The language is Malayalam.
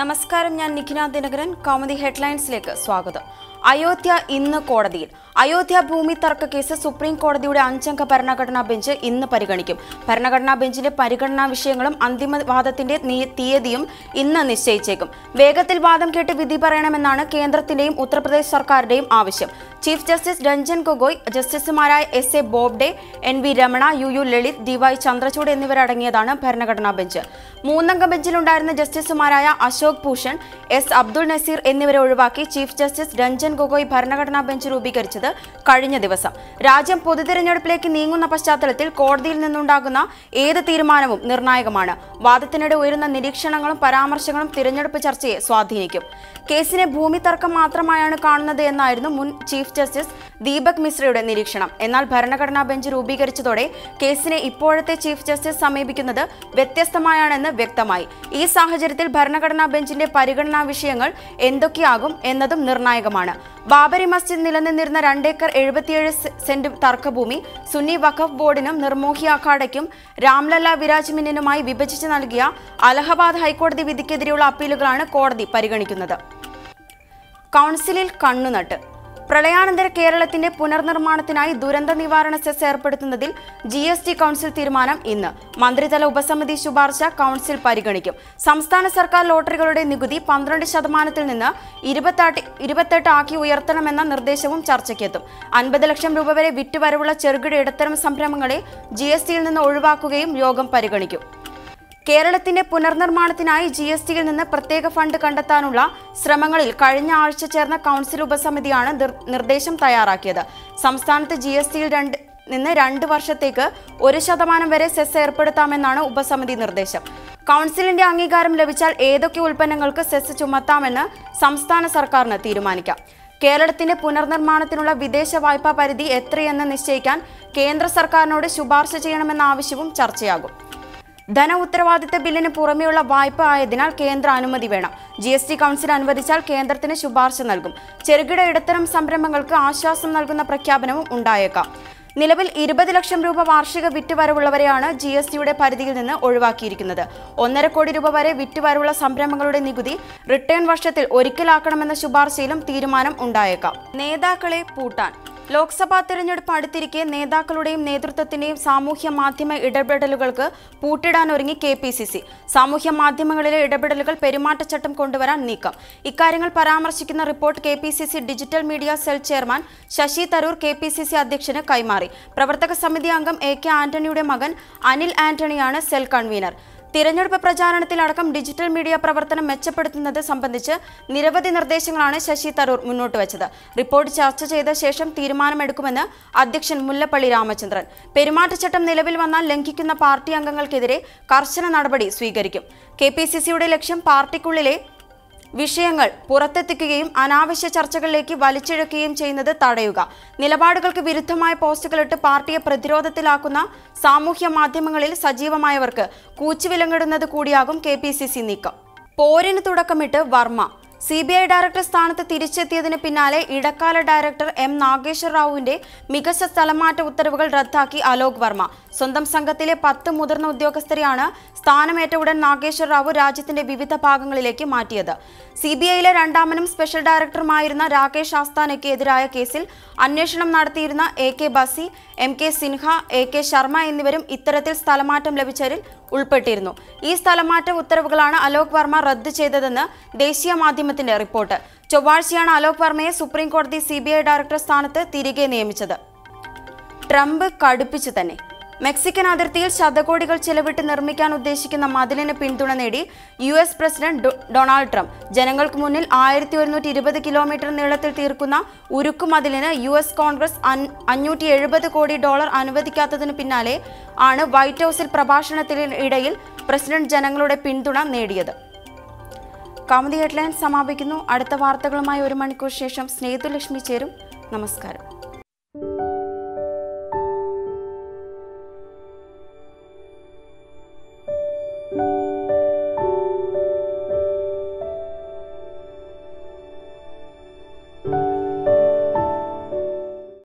നമസ്കാരം ഞാൻ നിഖിന ദിനകരൻ. കോമഡി ഹെഡ്ലൈൻസിലേക്ക് സ്വാഗതം. അയോധ്യ ഇന്ന് കോടതിയിൽ. അയോധ്യ ഭൂമി തർക്ക കേസ് സുപ്രീം കോടതിയുടെ അഞ്ചംഗ ഭരണഘടനാ ബെഞ്ച് ഇന്ന് പരിഗണിക്കും. ഭരണഘടനാ ബെഞ്ചിന്റെ പരിഗണനാ വിഷയങ്ങളും അന്തിമ വാദത്തിന്റെ തീയതിയും ഇന്ന് നിശ്ചയിച്ചേക്കും. വേഗത്തിൽ വാദം കേട്ട് വിധി പറയണമെന്നാണ് കേന്ദ്രത്തിന്റെയും ഉത്തർപ്രദേശ് സർക്കാരിന്റെയും ആവശ്യം. ചീഫ് ജസ്റ്റിസ് രഞ്ജൻ ഗൊഗോയ് ജസ്റ്റിസുമാരായ S A Bobde N V Ramana U U Lalit Y Chandrachud എന്നിവരടങ്ങിയതാണ് ഭരണഘടനാ ബെഞ്ച്. മൂന്നംഗ ബെഞ്ചിലുണ്ടായിരുന്ന ജസ്റ്റിസുമാരായ അശോക് ഭൂഷൺ എസ് അബ്ദുൾ നസീർ എന്നിവരെ ഒഴിവാക്കി ചീഫ് ജസ്റ്റിസ് രഞ്ജൻ ഗൊഗോയ് ഭരണഘടനാ ബെഞ്ച് രൂപീകരിച്ചത് കഴിഞ്ഞ ദിവസം. രാജ്യം പൊതുതെരഞ്ഞെടുപ്പിലേക്ക് നീങ്ങുന്ന പശ്ചാത്തലത്തിൽ കോടതിയിൽ നിന്നുണ്ടാകുന്ന ഏത് തീരുമാനവും നിർണായകമാണ്. വാദത്തിനിടെ ഉയരുന്ന നിരീക്ഷണങ്ങളും പരാമർശങ്ങളും തിരഞ്ഞെടുപ്പ് ചർച്ചയെ സ്വാധീനിക്കും. കേസിനെ ഭൂമി തർക്കം മാത്രമായാണ് കാണുന്നത് എന്നായിരുന്നു മുൻ ചീഫ് ജസ്റ്റിസ് ദീപക് മിശ്രയുടെ നിരീക്ഷണം. എന്നാൽ ഭരണഘടനാ ബെഞ്ച് രൂപീകരിച്ചതോടെ കേസിനെ ഇപ്പോഴത്തെ ചീഫ് ജസ്റ്റിസ് സമീപിക്കുന്നത് വ്യത്യസ്തമായാണെന്ന് വ്യക്തമായി. ഈ സാഹചര്യത്തിൽ ഭരണഘടനാ ബെഞ്ചിന്റെ പരിഗണനാ വിഷയങ്ങൾ എന്തൊക്കെയാകും എന്നതും നിർണായകമാണ്. ബാബരി മസ്ജിദ് നിലനിന്നിരുന്ന രണ്ടേക്കർ എഴുപത്തിയേഴ് സെന്റ് തർക്കഭൂമി സുന്നി വഖഫ് ബോർഡിനും നിർമോഹി അഖാഡയ്ക്കും രാംലല്ല വിരാജ്മിനുമായി വിഭജിച്ച് നൽകിയ അലഹബാദ് ഹൈക്കോടതി വിധിക്കെതിരെയുള്ള അപ്പീലുകളാണ് കോടതി പരിഗണിക്കുന്നത്. കൗൺസിലിൽ കണ്ണുനട്ട്. പ്രളയാനന്തര കേരളത്തിന്റെ പുനർനിർമ്മാണത്തിനായി ദുരന്ത നിവാരണ സെസ് ഏർപ്പെടുത്തുന്നതിൽ ജി എസ് ടി കൗൺസിൽ തീരുമാനം ഇന്ന്. മന്ത്രിതല ഉപസമിതി ശുപാർശ കൗൺസിൽ പരിഗണിക്കും. സംസ്ഥാന സർക്കാർ ലോട്ടറികളുടെ നികുതി പന്ത്രണ്ട് ശതമാനത്തിൽ നിന്ന് ഇരുപത്തെട്ട് ഇരുപത്തെട്ട് ആക്കി ഉയർത്തണമെന്ന നിർദ്ദേശവും ചർച്ചയ്ക്കെത്തും. അൻപത് ലക്ഷം രൂപ വരെ വിറ്റുവരവുള്ള ചെറുകിട ഇടത്തരം സംരംഭങ്ങളെ ജി എസ് ടിയിൽ നിന്ന് ഒഴിവാക്കുകയും യോഗം പരിഗണിക്കും. കേരളത്തിന്റെ പുനർനിർമ്മാണത്തിനായി ജി എസ് ടിയിൽ നിന്ന് പ്രത്യേക ഫണ്ട് കണ്ടെത്താനുള്ള ശ്രമങ്ങളിൽ കഴിഞ്ഞ ആഴ്ച ചേർന്ന കൗൺസിൽ ഉപസമിതിയാണ് നിർദ്ദേശം തയ്യാറാക്കിയത്. സംസ്ഥാനത്ത് ജി എസ് ടിയിൽ രണ്ട് നിന്ന് രണ്ട് വർഷത്തേക്ക് ഒരു ശതമാനം വരെ സെസ് ഏർപ്പെടുത്താമെന്നാണ് ഉപസമിതി നിർദ്ദേശം. കൗൺസിലിന്റെ അംഗീകാരം ലഭിച്ചാൽ ഏതൊക്കെ ഉൽപ്പന്നങ്ങൾക്ക് സെസ് ചുമത്താമെന്ന് സംസ്ഥാന സർക്കാരിന് തീരുമാനിക്കാം. കേരളത്തിന്റെ പുനർനിർമ്മാണത്തിനുള്ള വിദേശ വായ്പാ പരിധി എത്രയെന്ന് നിശ്ചയിക്കാൻ കേന്ദ്ര സർക്കാരിനോട് ശുപാർശ ചെയ്യണമെന്ന ആവശ്യവും ചർച്ചയാകും. ധന ഉത്തരവാദിത്ത ബില്ലിന് പുറമെയുള്ള വായ്പ ആയതിനാൽ കേന്ദ്ര അനുമതി വേണം. ജി എസ് ടി കൗൺസിൽ അനുവദിച്ചാൽ കേന്ദ്രത്തിന് ശുപാർശ നൽകും. ചെറുകിട ഇടത്തരം സംരംഭങ്ങൾക്ക് ആശ്വാസം നൽകുന്ന പ്രഖ്യാപനവും ഉണ്ടായേക്കാം. നിലവിൽ ഇരുപത് ലക്ഷം രൂപ വാർഷിക വിറ്റുവരവുള്ളവരെയാണ് ജി എസ് ടിയുടെ പരിധിയിൽ നിന്ന് ഒഴിവാക്കിയിരിക്കുന്നത്. ഒന്നര കോടി രൂപ വരെ വിറ്റുവരവുള്ള സംരംഭങ്ങളുടെ നികുതി റിട്ടേൺ വർഷത്തിൽ ഒരിക്കലാക്കണമെന്ന ശുപാർശയിലും തീരുമാനം ഉണ്ടായേക്കാം. നേതാക്കളെ പൂട്ടാൻ ലോക്സഭാ തെരഞ്ഞെടുപ്പ് അടുത്തിരിക്കെ നേതാക്കളുടെയും നേതൃത്വത്തിന്റെയും സാമൂഹ്യ മാധ്യമ ഇടപെടലുകൾക്ക് പൂട്ടിടാനൊരുങ്ങി കെ പി സി സി. സാമൂഹ്യ മാധ്യമങ്ങളിലെ ഇടപെടലുകൾ പെരുമാറ്റച്ചട്ടം കൊണ്ടുവരാൻ നീക്കം. ഇക്കാര്യങ്ങൾ പരാമർശിക്കുന്ന report K P C C digital media cell chairman Shashi Tharoor K P C C അധ്യക്ഷന് കൈമാറി. പ്രവർത്തക സമിതി അംഗം എ കെ ആന്റണിയുടെ മകൻ അനിൽ ആന്റണിയാണ് സെൽ കൺവീനർ. തിരഞ്ഞെടുപ്പ് പ്രചാരണത്തിലടക്കം ഡിജിറ്റൽ മീഡിയ പ്രവർത്തനം മെച്ചപ്പെടുത്തുന്നത് സംബന്ധിച്ച് നിരവധി നിർദ്ദേശങ്ങളാണ് ശശി തരൂർ മുന്നോട്ട് വെച്ചത്. റിപ്പോർട്ട് ചർച്ച ചെയ്ത ശേഷം തീരുമാനമെടുക്കുമെന്ന് അധ്യക്ഷൻ മുല്ലപ്പള്ളി രാമചന്ദ്രൻ. പെരുമാറ്റച്ചട്ടം നിലവിൽ വന്നാൽ ലംഘിക്കുന്ന പാർട്ടി അംഗങ്ങൾക്കെതിരെ കർശന നടപടി സ്വീകരിക്കും. കെ ലക്ഷ്യം പാർട്ടിക്കുള്ളിലെ വിഷയങ്ങൾ പുറത്തെത്തിക്കുകയും അനാവശ്യ ചർച്ചകളിലേക്ക് വലിച്ചിഴക്കുകയും ചെയ്യുന്നത് തടയുക. നിലപാടുകൾക്ക് വിരുദ്ധമായ പോസ്റ്റുകളിട്ട് പാർട്ടിയെ പ്രതിരോധത്തിലാക്കുന്ന സാമൂഹ്യ മാധ്യമങ്ങളിൽ സജീവമായവർക്ക് കൂച്ചുവിലങ്ങിടുന്നത് കൂടിയാകും കെ പി സി സി നീക്കം. പോരിന് തുടക്കമിട്ട് Verma. C B I director സ്ഥാനത്ത് തിരിച്ചെത്തിയതിന് പിന്നാലെ ഇടക്കാല ഡയറക്ടർ എം നാഗേശ്വർ റാവുവിന്റെ മികച്ച സ്ഥലമാറ്റ ഉത്തരവുകൾ റദ്ദാക്കി അലോക് വർമ്മ. സ്വന്തം സംഘത്തിലെ പത്ത് മുതിർന്ന ഉദ്യോഗസ്ഥരെയാണ് സ്ഥാനമേറ്റ ഉടൻ നാഗേശ്വർ റാവു രാജ്യത്തിന്റെ വിവിധ ഭാഗങ്ങളിലേക്ക് മാറ്റിയത്. സി ബി ഐയിലെ രണ്ടാമനും സ്പെഷ്യൽ ഡയറക്ടറുമായിരുന്ന രാകേഷ് ആസ്ഥാനയ്ക്ക് എതിരായ കേസിൽ അന്വേഷണം നടത്തിയിരുന്ന A K Bassi M K Sinha A K Sharma എന്നിവരും ഇത്തരത്തിൽ സ്ഥലമാറ്റം ലഭിച്ചവരിൽ ഉൾപ്പെട്ടിരുന്നു. ഈ സ്ഥലമാറ്റ ഉത്തരവുകളാണ് അലോക് വർമ്മ റദ്ദു ചെയ്തതെന്ന് ദേശീയ മാധ്യമത്തിന്റെ റിപ്പോർട്ട്. ചൊവ്വാഴ്ചയാണ് അലോക് വർമ്മയെ സുപ്രീം കോടതി സി ഡയറക്ടർ സ്ഥാനത്ത് തിരികെ നിയമിച്ചത്. ട്രംപ് കടുപ്പിച്ചു തന്നെ. മെക്സിക്കൻ അതിർത്തിയിൽ ശതകോടികൾ ചെലവിട്ട് നിർമ്മിക്കാൻ ഉദ്ദേശിക്കുന്ന മതിലിന് പിന്തുണ നേടി U S president Donald Trump. ജനങ്ങൾക്ക് മുന്നിൽ ആയിരത്തി ഒരുന്നൂറ്റി ഇരുപത് കിലോമീറ്റർ നീളത്തിൽ തീർക്കുന്ന ഉരുക്കുമതിലിന് യു എസ് കോൺഗ്രസ് അഞ്ഞൂറ്റി എഴുപത് കോടി ഡോളർ അനുവദിക്കാത്തതിന് പിന്നാലെ ആണ് വൈറ്റ് ഹൌസിൽ പ്രഭാഷണത്തിനിടയിൽ പ്രസിഡന്റ് ജനങ്ങളുടെ പിന്തുണ നേടിയത്. കൗമുദി ഹെഡ്ലൈൻ സമാപിക്കുന്നു. അടുത്ത വാർത്തകളുമായി ഒരു മണിക്കൂർ ശേഷം സ്നേഹിതുലക്ഷ്മി ചേരും. നമസ്കാരം.